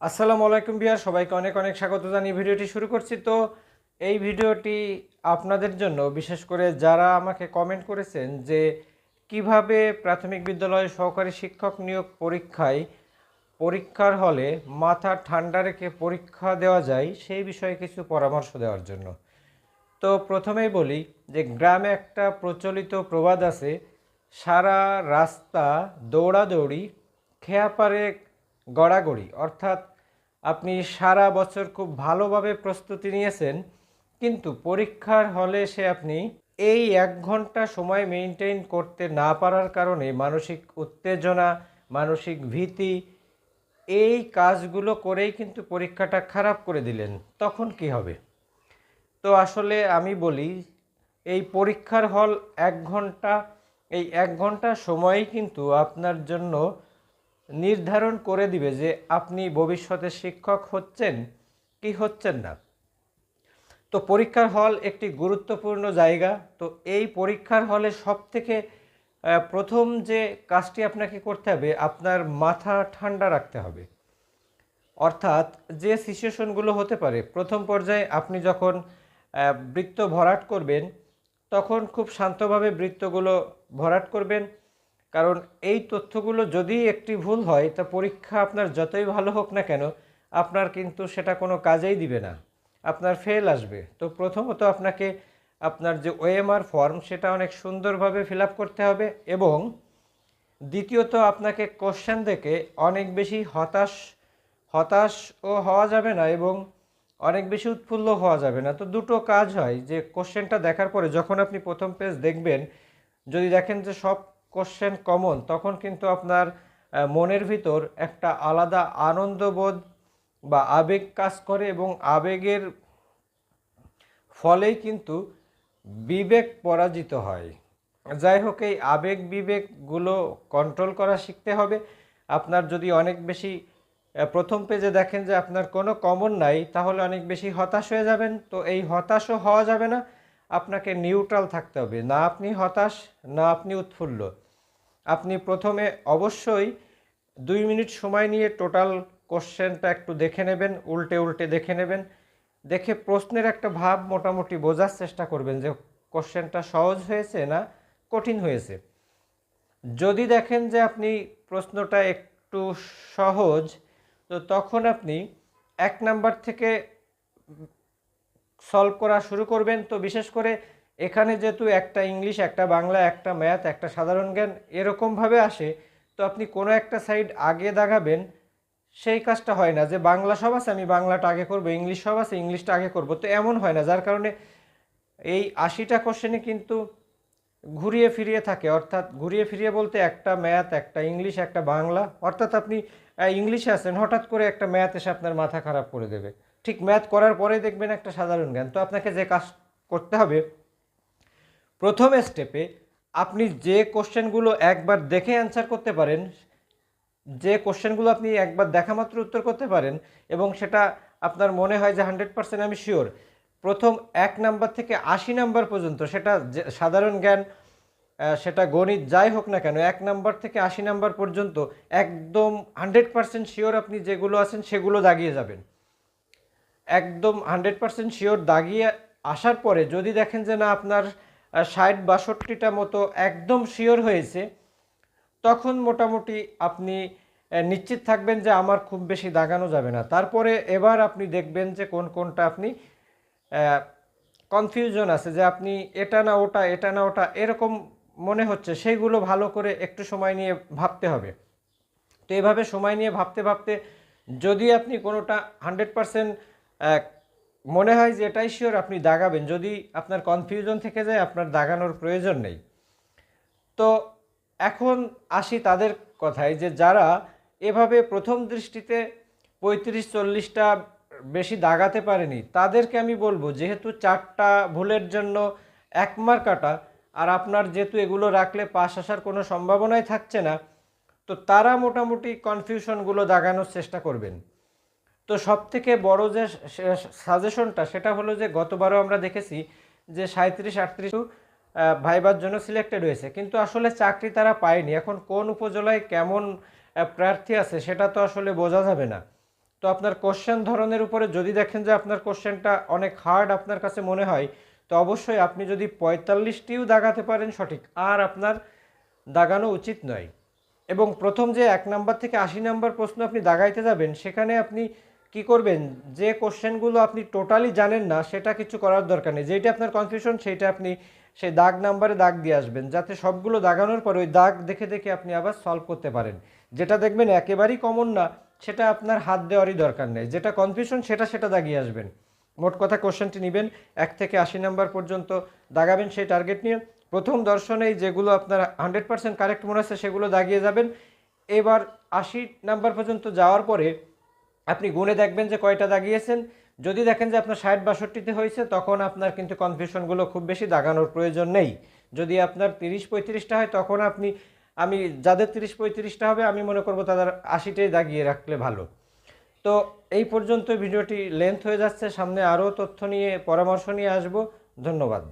আসসালামু আলাইকুম বিয়ার সবাইকে অনেক অনেক স্বাগত জানিয়ে ভিডিওটি শুরু করছি। তো এই ভিডিওটি আপনাদের জন্য, বিশেষ করে যারা আমাকে কমেন্ট করেছেন যে কীভাবে প্রাথমিক বিদ্যালয়ে সহকারী শিক্ষক নিয়োগ পরীক্ষায় পরীক্ষার হলে মাথা ঠান্ডা রেখে পরীক্ষা দেওয়া যায়, সেই বিষয়ে কিছু পরামর্শ দেওয়ার জন্য। তো প্রথমেই বলি যে গ্রামে একটা প্রচলিত প্রবাদ আছে, সারা রাস্তা দৌড়াদৌড়ি খেয়া পারে গড়াগড়ি। অর্থাৎ আপনি সারা বছর খুব ভালোভাবে প্রস্তুতি নিয়েছেন, কিন্তু পরীক্ষার হলে সে আপনি এই এক ঘণ্টা সময় মেনটেন করতে না পারার কারণে মানসিক উত্তেজনা, মানসিক ভীতি, এই কাজগুলো করেই কিন্তু পরীক্ষাটা খারাপ করে দিলেন। তখন কি হবে? তো আসলে আমি বলি, এই পরীক্ষার হল এক ঘণ্টা, এই এক ঘণ্টা সময়ই কিন্তু আপনার জন্য নির্ধারণ করে দিবে যে আপনি ভবিষ্যতে শিক্ষক হচ্ছেন কি হচ্ছেন না। তো পরীক্ষার হল একটি গুরুত্বপূর্ণ জায়গা। তো এই পরীক্ষার হলে সব থেকে প্রথম যে কাজটি আপনাকে করতে হবে, আপনার মাথা ঠান্ডা রাখতে হবে। অর্থাৎ যে সিচুয়েশনগুলো হতে পারে, প্রথম পর্যায়ে আপনি যখন বৃত্ত ভরাট করবেন, তখন খুব শান্তভাবে বৃত্তগুলো ভরাট করবেন। কারণ এই তথ্যগুলো যদি একটি ভুল হয়, তা পরীক্ষা আপনার যতই ভালো হোক না কেন, আপনার কিন্তু সেটা কোনো কাজেই দিবে না। আপনার ফেল আসবে। তো প্রথমত আপনাকে আপনার যে ওএমআর ফর্ম সেটা অনেক সুন্দরভাবে ফিল করতে হবে এবং দ্বিতীয়ত আপনাকে কোশ্চেন দেখে অনেক বেশি হতাশ হতাশও হওয়া যাবে না এবং অনেক বেশি উৎফুল্ল হওয়া যাবে না। তো দুটো কাজ হয় যে কোশ্চেনটা দেখার পরে যখন আপনি প্রথম পেজ দেখবেন, যদি দেখেন যে সব কোশ্চেন কমন তখন কিন্তু আপনার মনের ভিতর একটা আলাদা আনন্দবোধ বা আবেগ কাজ করে এবং আবেগের ফলেই কিন্তু বিবেক পরাজিত হয়। যাই হোক, এই আবেগ বিবেকগুলো কন্ট্রোল করা শিখতে হবে। আপনার যদি অনেক বেশি প্রথম পেজে দেখেন যে আপনার কোনো কমন নাই, তাহলে অনেক বেশি হতাশ হয়ে যাবেন। তো এই হতাশও হওয়া যাবে না। আপনাকে নিউট্রাল থাকতে হবে। না আপনি হতাশ, না আপনি উৎফুল্ল। আপনি প্রথমে অবশ্যই দুই মিনিট সময় নিয়ে টোটাল কোশ্চেনটা একটু দেখে নেবেন, উল্টে উল্টে দেখে নেবেন। দেখে প্রশ্নের একটা ভাব মোটামুটি বোঝার চেষ্টা করবেন যে কোশ্চেনটা সহজ হয়েছে না কঠিন হয়েছে। যদি দেখেন যে আপনি প্রশ্নটা একটু সহজ, তো তখন আপনি এক নাম্বার থেকে সলভ করা শুরু করবেন। তো বিশেষ করে এখানে যেহেতু একটা ইংলিশ, একটা বাংলা, একটা ম্যাথ, একটা সাধারণ জ্ঞান এরকমভাবে আসে, তো আপনি কোনো একটা সাইড আগে দাগাবেন, সেই কাজটা হয় না যে বাংলা সব আছে, আমি বাংলাটা আগে করব, ইংলিশ সব আছে, ইংলিশটা আগে করব, তো এমন হয় না। যার কারণে এই আশিটা কোশ্চেনে কিন্তু ঘুরিয়ে ফিরিয়ে থাকে। অর্থাৎ ঘুরিয়ে ফিরিয়ে বলতে একটা ম্যাথ, একটা ইংলিশ, একটা বাংলা, অর্থাৎ আপনি ইংলিশে আছেন, হঠাৎ করে একটা ম্যাথ এসে আপনার মাথা খারাপ করে দেবে। ঠিক ম্যাথ করার পরে দেখবেন একটা সাধারণ জ্ঞান। তো আপনাকে যে কাজ করতে হবে প্রথম স্টেপে আপনি যে কোশ্চেনগুলো একবার দেখে অ্যান্সার করতে পারেন, যে কোশ্চেনগুলো আপনি একবার দেখা মাত্র উত্তর করতে পারেন এবং সেটা আপনার মনে হয় যে হান্ড্রেড পার্সেন্ট আমি শিওর প্রথম এক নাম্বার থেকে আশি নাম্বার পর্যন্ত সেটা সাধারণ জ্ঞান সেটা গণিত যাই হোক না কেন, এক নাম্বার থেকে আশি নাম্বার পর্যন্ত একদম হান্ড্রেড পার্সেন্ট শিওর আপনি যেগুলো আছেন সেগুলো দাগিয়ে যাবেন। একদম হান্ড্রেড পার্সেন্ট শিওর দাগিয়ে আসার পরে যদি দেখেন যে না আপনার ষাট বাষট্টিটা মতো একদম শিওর হয়েছে, তখন মোটামুটি আপনি নিশ্চিত থাকবেন যে আমার খুব বেশি দাগানো যাবে না। তারপরে এবার আপনি দেখবেন যে কোন কোনটা আপনি কনফিউশন আছে যে আপনি এটা না ওটা, এটা না ওটা, এরকম মনে হচ্ছে, সেইগুলো ভালো করে একটু সময় নিয়ে ভাবতে হবে। তো এভাবে সময় নিয়ে ভাবতে ভাবতে যদি আপনি কোনোটা হান্ড্রেড পারসেন্ট মনে হয় যে এটাই শিওর আপনি দাগাবেন। যদি আপনার কনফিউশন থেকে যায়, আপনার দাগানোর প্রয়োজন নেই। তো এখন আসি তাদের কথায় যে যারা এভাবে প্রথম দৃষ্টিতে পঁয়ত্রিশ, চল্লিশটা বেশি দাগাতে পারেনি, তাদেরকে আমি বলব, যেহেতু চারটা ভুলের জন্য এক মার্কাটা আর আপনার যেহেতু এগুলো রাখলে পাশ আসার কোনো সম্ভাবনাই থাকছে না, তো তারা মোটামুটি কনফিউশনগুলো দাগানোর চেষ্টা করবেন। তো সব থেকে বড় যে সাজেশনটা সেটা হলো যে গতবারও আমরা দেখেছি যে সাঁত্রিশ আটত্রিশ ভাইবার জন্য সিলেক্টেড হয়েছে। কিন্তু আসলে চাকরি তারা পায়নি। এখন কোন উপজেলায় কেমন প্রার্থী আছে সেটা তো আসলে বোঝা যাবে না। তো আপনার কোশ্চেন ধরনের উপরে যদি দেখেন যে আপনার কোশ্চেনটা অনেক হার্ড আপনার কাছে মনে হয়, তো অবশ্যই আপনি যদি পঁয়তাল্লিশটিও দাগাতে পারেন সঠিক। আর আপনার দাগানো উচিত নয়। এবং প্রথম যে এক নাম্বার থেকে আশি নাম্বার প্রশ্ন আপনি দাগাইতে যাবেন, সেখানে আপনি কি করবেন? যে কোশ্চেনগুলো আপনি টোটালি জানেন না, সেটা কিছু করার দরকার নেই। যেটা আপনার কনফিউশন সেইটা আপনি সেই দাগ নাম্বারে দাগ দিয়ে আসবেন, যাতে সবগুলো দাগানোর পর ওই দাগ দেখে দেখে আপনি আবার সলভ করতে পারেন। যেটা দেখবেন একেবারেই কমন না, সেটা আপনার হাত দেওয়ারই দরকার নেই। যেটা কনফিউশন সেটা সেটা দাগিয়ে আসবেন। মোট কথা কোশ্চেনটি নেবেন, এক থেকে আশি নাম্বার পর্যন্ত দাগাবেন সেই টার্গেট নিয়ে। প্রথম দর্শনেই যেগুলো আপনার হান্ড্রেড পার্সেন্ট কারেক্ট মনে হচ্ছে, সেগুলো দাগিয়ে যাবেন। এবার আশি নাম্বার পর্যন্ত যাওয়ার পরে আপনি গুনে দেখবেন যে কয়টা দাগিয়েছেন। যদি দেখেন যে আপনার ষাট বাষট্টিতে হয়েছে, তখন আপনার কিন্তু কনফিউশনগুলো খুব বেশি দাগানোর প্রয়োজন নেই। যদি আপনার তিরিশ পঁয়ত্রিশটা হয়, তখন আপনি, আমি যাদের তিরিশ পঁয়ত্রিশটা হবে, আমি মনে করব তাদের আশিটাই দাগিয়ে রাখলে ভালো। তো এই পর্যন্ত ভিডিওটি লেন্থ হয়ে যাচ্ছে। সামনে আরও তথ্য নিয়ে, পরামর্শ নিয়ে আসব। ধন্যবাদ।